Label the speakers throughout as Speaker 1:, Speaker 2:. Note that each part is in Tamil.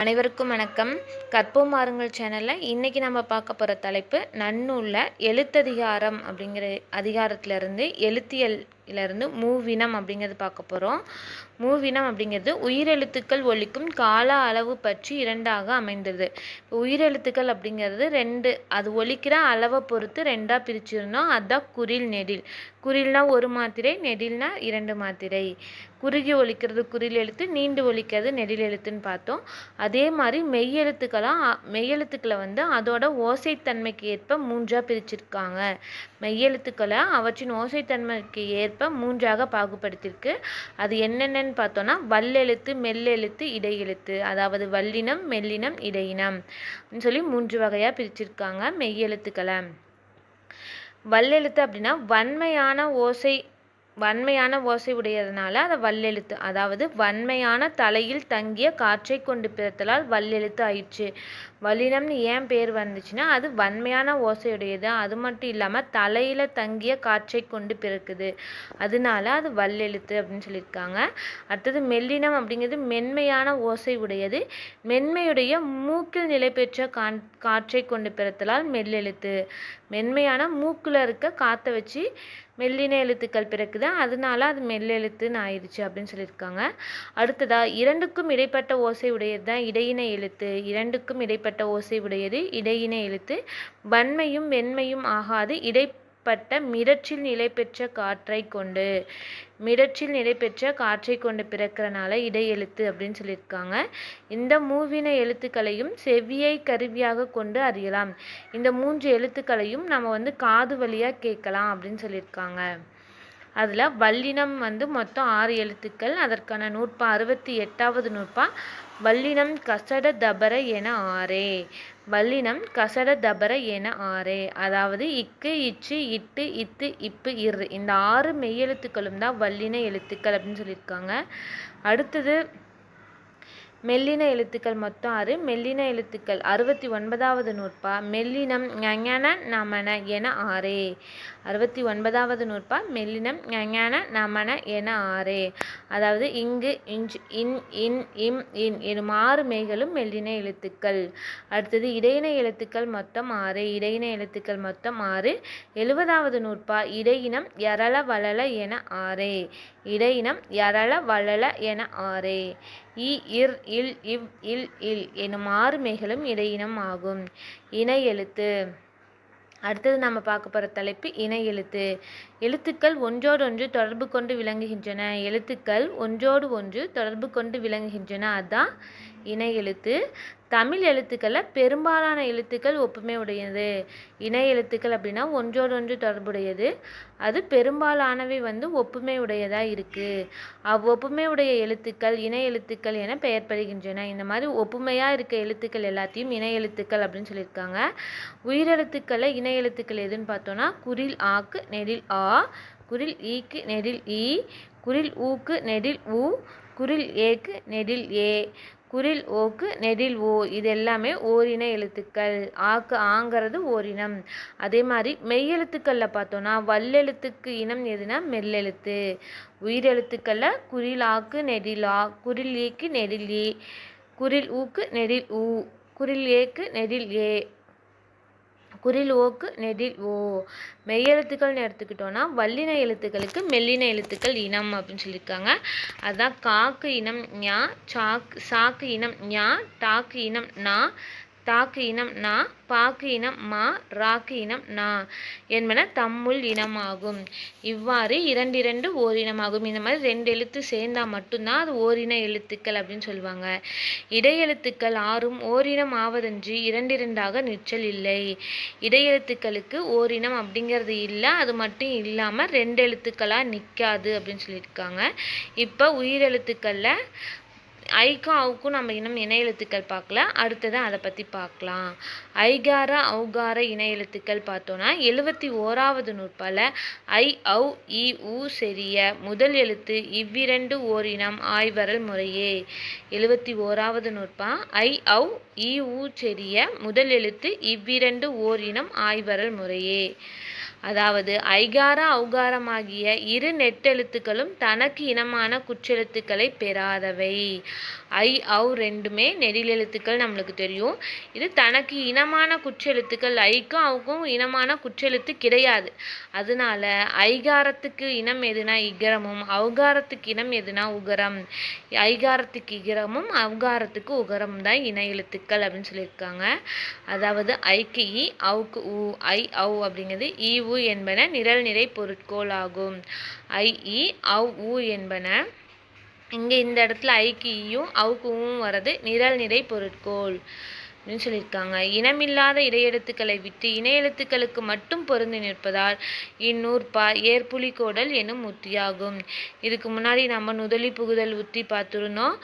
Speaker 1: அனைவருக்கும் வணக்கம். கற்போம் மாறுங்கள் சேனலில் இன்றைக்கி நம்ம பார்க்க போகிற தலைப்பு நன்னூலில் எழுத்ததிகாரம் அப்படிங்கிற அதிகாரத்திலிருந்து இருந்து மூவினம் அப்படிங்கிறது பார்க்க போகிறோம் மூவினம் அப்படிங்கிறது உயிரெழுத்துக்கள் ஒலிக்கும் கால அளவு பற்றி இரண்டாக அமைந்தது. உயிரெழுத்துக்கள் அப்படிங்கிறது ரெண்டு அது ஒழிக்கிற அளவை பொறுத்து ரெண்டாக பிரிச்சிருந்தோம். அதுதான் குறில் நெடில். குரில்னா ஒரு மாத்திரை நெடில்னா இரண்டு மாத்திரை. குறுகி ஒழிக்கிறது குறில் எழுத்து நீண்டு ஒழிக்கிறது நெடில் எழுத்துன்னு பார்த்தோம். அதே மாதிரி மெய்யெழுத்துக்களாக மெய்யெழுத்துக்களை வந்து அதோட ஓசைத்தன்மைக்கு ஏற்ப மூன்றாக பிரிச்சிருக்காங்க. மெய்யெழுத்துக்களை அவற்றின் ஓசைத்தன்மைக்கு ஏற்ப மூன்றாக பாகுபடுத்தியிருக்கு. அது என்னென்னு பார்த்தோன்னா வல்லெழுத்து மெல்லெழுத்து இடையெழுத்து அதாவது வல்லினம் மெல்லினம் இடையினம் அப்படின்னு சொல்லி மூன்று வகையாக பிரிச்சிருக்காங்க மெய்யெழுத்துக்களை வல்லெழுத்து அப்படின்னா வன்மையான ஓசை வன்மையான ஓசை உடையதுனால அதை வல்லெழுத்து அதாவது வன்மையான தலையில் தங்கிய காற்றை கொண்டு பிறத்தலால் வல்லெழுத்து ஆயிடுச்சு வல்லினம்னு ஏன் பேர் வந்துச்சுன்னா அது வன்மையான ஓசையுடையது. அது மட்டும் இல்லாமல் தலையில் தங்கிய காற்றை கொண்டு பிறக்குது. அதனால அது வல்லெழுத்து அப்படின்னு சொல்லியிருக்காங்க. அடுத்தது மெல்லினம் அப்படிங்கிறது மென்மையான ஓசை உடையது மென்மையுடைய மூக்கில் நிலை பெற்ற காற்றை கொண்டு பிறத்தலால் மெல்லெழுத்து. மென்மையான மூக்கில் இருக்க காற்றை வச்சு மெல்லின எழுத்துக்கள் பிறக்குது. அதனால அது மெல்லெழுத்துன்னு ஆயிடுச்சு அப்படின்னு சொல்லியிருக்காங்க. அடுத்ததா இரண்டுக்கும் இடைப்பட்ட ஓசை உடையது தான் இடையின எழுத்து. இரண்டுக்கும் இடைப்பட்ட ஓசை உடையது. இடையின எழுத்து வன்மையும் வெண்மையும் ஆகாது. இடைப்பட்ட மிரட்சில் நிலை பெற்ற காற்றை கொண்டு மிரட்சில் நிலை பெற்ற காற்றை கொண்டு பிறக்கிறனால இடையெழுத்து அப்படின்னு சொல்லியிருக்காங்க. இந்த மூவின எழுத்துக்களையும் செவ்வியை கருவியாக கொண்டு அறியலாம். இந்த மூன்று எழுத்துக்களையும் நம்ம வந்து காது வழியாக கேட்கலாம் அப்படின்னு சொல்லியிருக்காங்க. அதில் வல்லினம் வந்து மொத்தம் ஆறு எழுத்துக்கள். அதற்கான நூற்பா அறுபத்தி எட்டாவது நூற்பா வல்லினம் கசட தபர என ஆறே. வல்லினம் கசட தபர என ஆறே. அதாவது இக்கு இச்சு இட்டு இத்து இப்பு இரு. இந்த ஆறு மெய்யெழுத்துக்களும் தான் வல்லின எழுத்துக்கள் அப்படின்னு சொல்லியிருக்காங்க. அடுத்தது மெல்லின எழுத்துக்கள் மொத்தம் ஆறு. மெல்லின எழுத்துக்கள் அறுபத்தி ஒன்பதாவது நூற்பா. மெல்லினம் ஞன நமன என ஆறே. அறுபத்தி ஒன்பதாவது நூற்பா மெல்லினம் ஞான நமன என ஆறே. அதாவது இங்கு இஞ்ச் இன் இன் இம் இன் எனும் ஆறு மெய்களும் மெல்லின எழுத்துக்கள். அடுத்தது இடையின எழுத்துக்கள் மொத்தம் ஆறு இடையின எழுத்துக்கள் மொத்தம் ஆறு. எழுபதாவது நூற்பா இடையினம் எரள வளல என ஆறே. இடையினம் எரள வளல என ஆறே. இ இர் இல் இவ் இல் இல் எனும் ஆறு மெய்களும் இடையினம் ஆகும். இணை எழுத்து. அடுத்தது நம்ம பார்க்க போகிற தலைப்பு இணை எழுத்து. எழுத்துக்கள் ஒன்றோடொன்று தொடர்பு கொண்டு விளங்குகின்றன. எழுத்துக்கள் ஒன்றோடு ஒன்று தொடர்பு கொண்டு விளங்குகின்றன. அதான் இணை எழுத்து. தமிழ் எழுத்துக்களில் பெரும்பாலான எழுத்துக்கள் ஒப்புமை உடையது. இணை எழுத்துக்கள் அப்படின்னா ஒன்றோடொன்று தொடர்புடையது. அது பெரும்பாலானவை வந்து ஒப்புமை உடையதாக இருக்குது அவ்வொப்புமை உடைய எழுத்துக்கள் இணை எழுத்துக்கள் என பெயர்படுகின்றன இந்த மாதிரி ஒப்புமையாக இருக்க எழுத்துக்கள் எல்லாத்தையும் இணை எழுத்துக்கள் அப்படின்னு சொல்லியிருக்காங்க. உயிரெழுத்துக்களில் இணை எழுத்துக்கள் எதுன்னு பார்த்தோன்னா குரில் ஆக்கு நெடில் ஆ குரில் ஈக்கு நெடில் ஈ குரில் ஊக்கு நெடில் ஊ குரில் ஏக்கு நெடில் ஏ. குரில் ஓக்கு நெடில் ஓ. இது எல்லாமே ஓரின எழுத்துக்கள். ஆக்கு ஆங்கிறது ஓரினம். அதே மாதிரி மெய்யெழுத்துக்களில் பார்த்தோன்னா வல்லெழுத்துக்கு இனம் எதுனா மெல்லெழுத்து உயிரெழுத்துக்களில் குரில் ஆக்கு நெடில் ஆ. குரில் ஈக்கு நெடில் ஈ குரில் ஊக்கு நெடில் ஊ. குரில் ஏக்கு நெடில் ஏ. குரில் ஓக்கு நெடில் ஓ மெய்யெழுத்துக்கள்னு எடுத்துக்கிட்டோன்னா வல்லின எழுத்துக்களுக்கு மெல்லின எழுத்துக்கள் இனம் அப்படின்னு சொல்லியிருக்காங்க. அதுதான் காக்கு இனம் ஞா சாக்கு சாக்கு இனம் ஞா டாக்கு இனம் நா தாக்கு இனம் நா பாக்கு இனம் மா ராக்கு இனம் நா என்பன தம்முள் இனமாகும். இவ்வாறு இரண்டிரண்டு ஓரினமாகும் இந்த மாதிரி ரெண்டு எழுத்து சேர்ந்தால் மட்டும்தான் அது ஓரின எழுத்துக்கள் அப்படின்னு சொல்லுவாங்க. இடையெழுத்துக்கள் ஆறும் ஓரினம் ஆவதன்றி இரண்டிரண்டாக நிற்றல் இல்லை. இடையெழுத்துக்களுக்கு ஓரினம் அப்படிங்கிறது இல்லை அது மட்டும் இல்லாமல் ரெண்டு எழுத்துக்களாக நிற்காது அப்படின்னு சொல்லியிருக்காங்க. இப்போ உயிரெழுத்துக்களில் ஐக்கும் அவுக்கும் நம்ம இன்னும் இணை எழுத்துக்கள் பார்க்கல. அடுத்தது அதை பற்றி பார்க்கலாம். ஐகார ஔகார இணை எழுத்துக்கள் பார்த்தோன்னா எழுபத்தி ஓராவது நூற்பால ஐ ஔ இ உ செரிய முதல் எழுத்து இவ்விரண்டு ஓரினம் ஆய்வரல் முறையே. எழுபத்தி ஓராவது நூற்பா? ஐ ஔ இ உ செரிய முதல் எழுத்து இவ்விரண்டு ஓரினம் ஆய்வரல் முறையே. அதாவது ஐகார ஔகாரமாகிய இரு நெட்டெழுத்துக்களும் தனக்கு இனமான குற்றெழுத்துக்களை பெறாதவை. ஐ ஔ ரெண்டுமே நெடிலெழுத்துக்கள் நம்மளுக்கு தெரியும். இது தனக்கு இனமான குற்றெழுத்துக்கள் ஐக்கும் அவுக்கும் இனமான குற்றெழுத்து கிடையாது. அதனால ஐகாரத்துக்கு இனம் எதுனா இகரமும் ஔகாரத்துக்கு இனம் எதுனா உகரம். ஐகாரத்துக்கு இகரமும் ஔகாரத்துக்கு உகரம் தான் இன எழுத்துக்கள் அப்படின்னு சொல்லியிருக்காங்க. அதாவது ஐக்கு இ அவுக்கு உ ஐ ஔ அப்படிங்கிறது ஈ உ உ என்பன நிரல் நிறை பொருட்கோள் ஆகும் ஐ இ அவ் உ என்பன. இங்கே இந்த இடத்துல ஐக்கு ஈயும் அவுக்கு ஊவும் வர்றது நிரல் நிறை பொருட்கோள் அப்படின்னு சொல்லியிருக்காங்க. இனமில்லாத இடையெழுத்துக்களை விட்டு இணை எழுத்துக்களுக்கு மட்டும் பொருந்து நிற்பதால் இந்நூற்பா ஏற்புலி கோடல் எனும் உத்தியாகும். இதுக்கு முன்னாடி நம்ம நுதலி புகுதல் உத்தி பார்த்துருந்தோம்.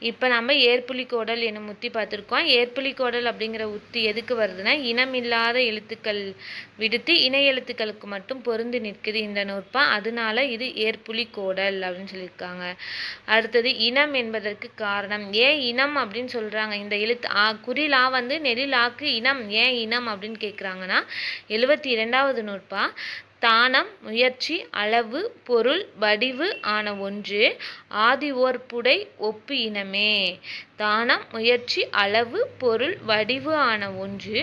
Speaker 1: இப்போ நம்ம ஏற்புலி கோடல் என்னும் உத்தி பார்த்துருக்கோம். ஏற்புலி கோடல் அப்படிங்கிற உத்தி எதுக்கு வருதுன்னா இனமில்லாத எழுத்துக்கள் விடுத்து இணை எழுத்துக்களுக்கு மட்டும் பொருந்து நிற்குது இந்த நூற்பா. அதனால இது ஏற்புலி கோடல் அப்படின்னு சொல்லியிருக்காங்க. அடுத்தது இனம் என்பதற்கு காரணம். ஏன் இனம் அப்படின்னு சொல்கிறாங்க இந்த எழுத்து ஆ குறிலா வந்து நெலிலாக்கு இனம். ஏன் இனம் அப்படின்னு கேட்குறாங்கன்னா எழுபத்தி இரண்டாவது நூற்பா தானம் முயற்சி அளவு பொருள் வடிவு ஆன ஒன்று ஆதி ஓர் புடை ஒப்பு இனமே. தானம் முயற்சி அளவு பொருள் வடிவு ஆன ஒன்று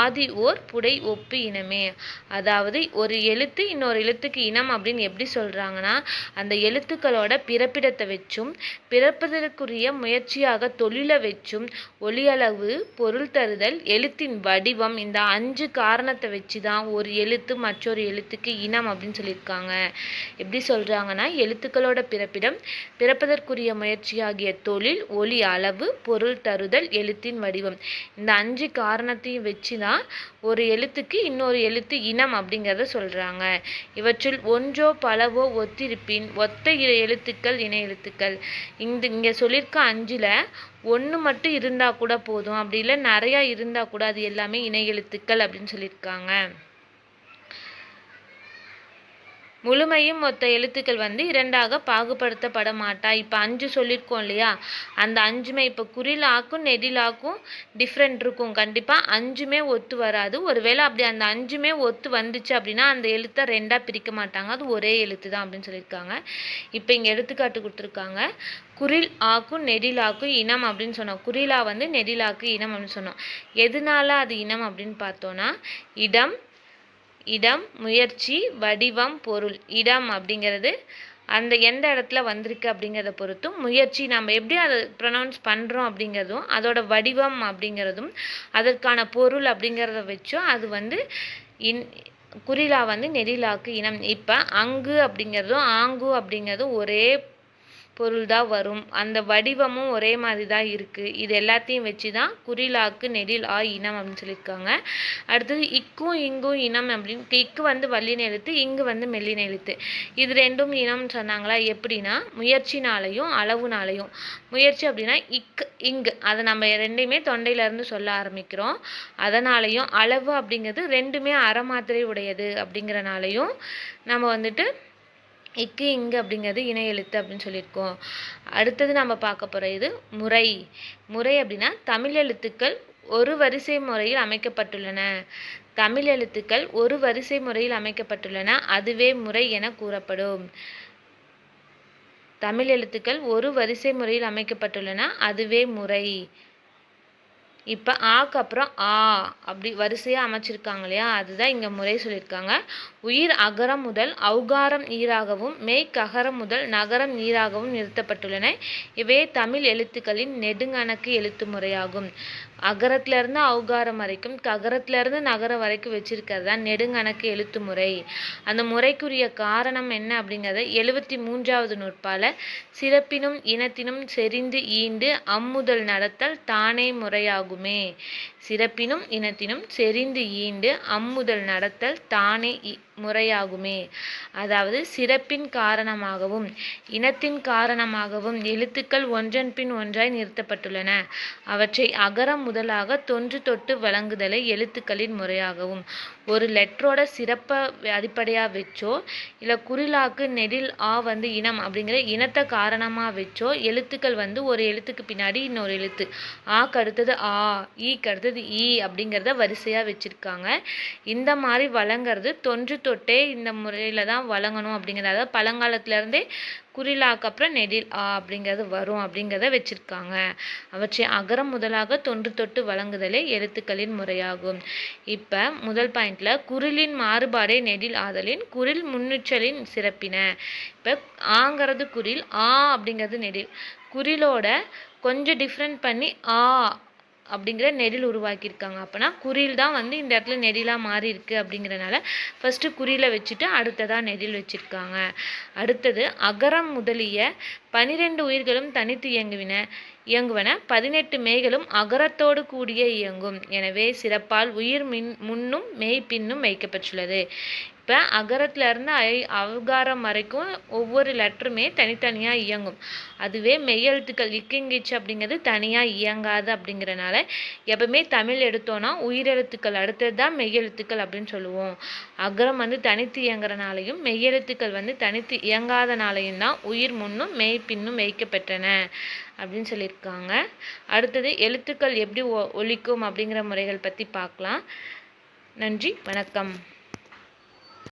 Speaker 1: ஆதி ஓர் புடை ஒப்பு இனமே. அதாவது ஒரு எழுத்து இன்னொரு எழுத்துக்கு இனம் அப்படின்னு எப்படி சொல்கிறாங்கன்னா அந்த எழுத்துக்களோட பிறப்பிடத்தை வச்சும் பிறப்பதற்குரிய முயற்சியாக தொழிலை வச்சும் ஒலியளவு பொருள் தருதல் எழுத்தின் வடிவம் இந்த அஞ்சு காரணத்தை வச்சு தான் ஒரு எழுத்து மற்றொரு எழுத்து எழுத்துக்கு இனம் அப்படின்னு சொல்லியிருக்காங்க. எப்படி சொல்கிறாங்கன்னா எழுத்துக்களோட பிறப்பிடம் பிறப்பதற்குரிய முயற்சியாகிய தொழில் ஒலி அளவு பொருள் தருதல் எழுத்தின் வடிவம். இந்த அஞ்சு காரணத்தையும் வச்சு தான் ஒரு எழுத்துக்கு இன்னொரு எழுத்து இனம் அப்படிங்கிறத சொல்கிறாங்க இவற்றுள் ஒன்றோ பலவோ ஒத்திருப்பின் ஒத்த எழுத்துக்கள் இணை எழுத்துக்கள். இந்த இங்கே சொல்லியிருக்க அஞ்சில் ஒன்று மட்டும் இருந்தால் கூட போதும். அப்படி இல்லை நிறையா இருந்தால் கூட அது எல்லாமே இணை எழுத்துக்கள் அப்படின்னு சொல்லியிருக்காங்க. முழுமையும் மொத்த எழுத்துக்கள் வந்து இரண்டாக பாகுபடுத்தப்பட மாட்டா இப்போ அஞ்சு சொல்லியிருக்கோம் இல்லையா? அந்த அஞ்சுமே இப்போ குறிலாக்கும் நெடிலாக்கும் டிஃப்ரெண்ட் இருக்கும். கண்டிப்பாக அஞ்சுமே ஒத்து வராது. ஒருவேளை அப்படி அந்த அஞ்சுமே ஒத்து வந்துச்சு அப்படின்னா அந்த எழுத்தை ரெண்டாக பிரிக்க மாட்டாங்க. அது ஒரே எழுத்து தான் அப்படின்னு சொல்லியிருக்காங்க. இப்போ இங்கே எடுத்துக்காட்டு கொடுத்துருக்காங்க. குரில் ஆக்கும் நெடிலாக்கும் இனம் அப்படின்னு சொன்னோம். குறிலா வந்து நெடிலாக்கு இனம் அப்படின்னு சொன்னோம். எதனால அது இனம் அப்படின்னு பார்த்தோன்னா இடம் இடம் முயற்சி வடிவம் பொருள். இடம் அப்படிங்கிறது அந்த எந்த இடத்துல வந்திருக்கு அப்படிங்கிறத பொறுத்தும் முயற்சி நம்ம எப்படி அதை ப்ரொனவுன்ஸ் பண்ணுறோம் அப்படிங்கிறதும் அதோட வடிவம் அப்படிங்கிறதும் அதற்கான பொருள் அப்படிங்கிறத வச்சும் அது வந்து இன் குறிலா வந்து நெடிலாக்கு இனம். இப்போ அங்கு அப்படிங்கிறதும் ஆங்கு அப்படிங்கிறதும் ஒரே பொருள் தான் வரும். அந்த வடிவமும் ஒரே மாதிரி தான் இருக்குது இது எல்லாத்தையும் வச்சு தான் குறிலாக்கு நெடில் ஆ இனம் அப்படின்னு சொல்லியிருக்காங்க. அடுத்தது இக்கும் இங்கும் இனம் அப்படின்னு இக்கு வந்து வல்லின எழுத்து இங்கு வந்து மெல்லின எழுத்து இது ரெண்டும் இனம்னு சொன்னாங்களா? எப்படின்னா முயற்சினாலையும் அளவுனாலையும். முயற்சி அப்படின்னா இக்கு இங்கு. அதை நம்ம ரெண்டையுமே தொண்டையிலேருந்து சொல்ல ஆரம்பிக்கிறோம். அதனாலையும் அளவு அப்படிங்கிறது ரெண்டுமே அறமாத்திரை உடையது அப்படிங்கிறனாலையும் நம்ம வந்துட்டு இக்கு இங்கு அப்படிங்கிறது இணை எழுத்து அப்படின்னு சொல்லியிருக்கோம். அடுத்தது நம்ம பார்க்க போகிற இது முறை. முறை அப்படின்னா தமிழ் எழுத்துக்கள் ஒரு வரிசை முறையில் அமைக்கப்பட்டுள்ளன. தமிழ் எழுத்துக்கள் ஒரு வரிசை முறையில் அமைக்கப்பட்டுள்ளன. அதுவே முறை என கூறப்படும். தமிழ் எழுத்துக்கள் ஒரு வரிசை முறையில் அமைக்கப்பட்டுள்ளன. அதுவே முறை. இப்போ ஆக்கு அப்புறம் ஆ அப்படி வரிசையாக அமைச்சிருக்காங்க இல்லையா? அதுதான் இங்கே முறை சொல்லியிருக்காங்க. உயிர் அகரம் முதல் அவுகாரம் ஈராகவும் மெய் அகரம் முதல் நகரம் ஈராகவும் நிறுத்தப்பட்டுள்ளன. இவையே தமிழ் எழுத்துக்களின் நெடுங்கணக்கு எழுத்து முறையாகும். அகரத்திலேருந்து ஔகாரம் வரைக்கும் ககரத்திலேருந்து நகரம் வரைக்கும் வச்சிருக்கிறது தான் நெடுங்கணக்கு எழுத்து முறை. அந்த முறைக்குரிய காரணம் என்ன அப்படிங்கிறத எழுபத்தி மூன்றாவது நூற்பால சிறப்பினும் இனத்தினும் செறிந்து ஈண்டு அம்முதல் நடத்தல் தானே முறையாகுமே. சிறப்பினும் இனத்தினும் செறிந்து ஈண்டு அம்முதல் நடத்தல் தானே முறையாகுமே. அதாவது சிறப்பின் காரணமாகவும் இனத்தின் காரணமாகவும் எழுத்துக்கள் ஒன்றன் பின் ஒன்றாய் நிறுத்தப்பட்டுள்ளன. அவற்றை அகரம் முதலாக தொன்று தொட்டு வழங்குதலை எழுத்துக்களின் முறையாகவும் ஒரு லெட்டரோட சிறப்பை அடிப்படையாக வச்சோ இல்லை குறிலாக்கு நெடில் ஆ வந்து இனம் அப்படிங்கிற இனத்தை காரணமாக வச்சோ எழுத்துக்கள் வந்து ஒரு எழுத்துக்கு பின்னாடி இன்னொரு எழுத்து. ஆக்கு அடுத்தது ஆ ஈக்கு அடுத்தது அடுத்தது ஈ e அப்படிங்கிறத வரிசையாக வச்சுருக்காங்க. இந்த மாதிரி வழங்குறது தொன்று தொட்டே இந்த முறையில் தான் வழங்கணும் அப்படிங்கிறது அதாவது பழங்காலத்துலேருந்தே குறிலாக்கு அப்புறம் நெடில் ஆ அப்படிங்கிறது வரும் அப்படிங்கிறத வச்சுருக்காங்க. அவற்றை அகரம் முதலாக தொன்று தொட்டு வழங்குதலே எழுத்துக்களின் முறையாகும். இப்போ முதல் பாயிண்டில் குரிலின் மாறுபாடே நெடில் ஆதலின் குரில் முன்னிச்சலின் சிறப்பின. இப்போ ஆங்கிறது குரில் ஆ அப்படிங்கிறது நெடில். குறிலோட கொஞ்சம் டிஃப்ரெண்ட் பண்ணி ஆ அப்படிங்கிற நெடில் உருவாக்கியிருக்காங்க. அப்போனா குறில் தான் வந்து இந்த இடத்துல நெடிலாக மாறி இருக்குது அப்படிங்கிறனால ஃபஸ்ட்டு குறில வச்சுட்டு அடுத்ததாக நெடில் வச்சுருக்காங்க. அடுத்தது அகரம் முதலிய பனிரெண்டு உயிர்களும் தனித்து இயங்குவின இயங்குவன பதினெட்டு மெய்களும் அகரத்தோடு கூடிய இயங்கும். எனவே சிறப்பால் உயிர் மின் முன்னும் மெய் பின்னும் வைக்கப்பட்டுள்ளது. இப்போ அகரத்துலேருந்து ஐ அவகாரம் வரைக்கும் ஒவ்வொரு லெட்டருமே தனித்தனியாக இயங்கும். அதுவே மெய்யெழுத்துக்கள் இக்கிங்கிச்சு அப்படிங்கிறது தனியாக இயங்காது அப்படிங்கிறனால எப்பவுமே தமிழ் எடுத்தோன்னா உயிரெழுத்துக்கள் அடுத்தது தான் மெய்யெழுத்துக்கள் அப்படின்னு சொல்லுவோம். அகரம் வந்து தனித்து இயங்குறனாலையும் மெய்யெழுத்துக்கள் வந்து தனித்து இயங்காதனாலையும் தான் உயிர் முன்னும் மெய் பின்னும் வைக்கப்பெற்றன அப்படின்னு சொல்லியிருக்காங்க. அடுத்தது எழுத்துக்கள் எப்படி ஒ ஒழிக்கும் அப்படிங்கிற முறைகள் பற்றி பார்க்கலாம். நன்றி வணக்கம்.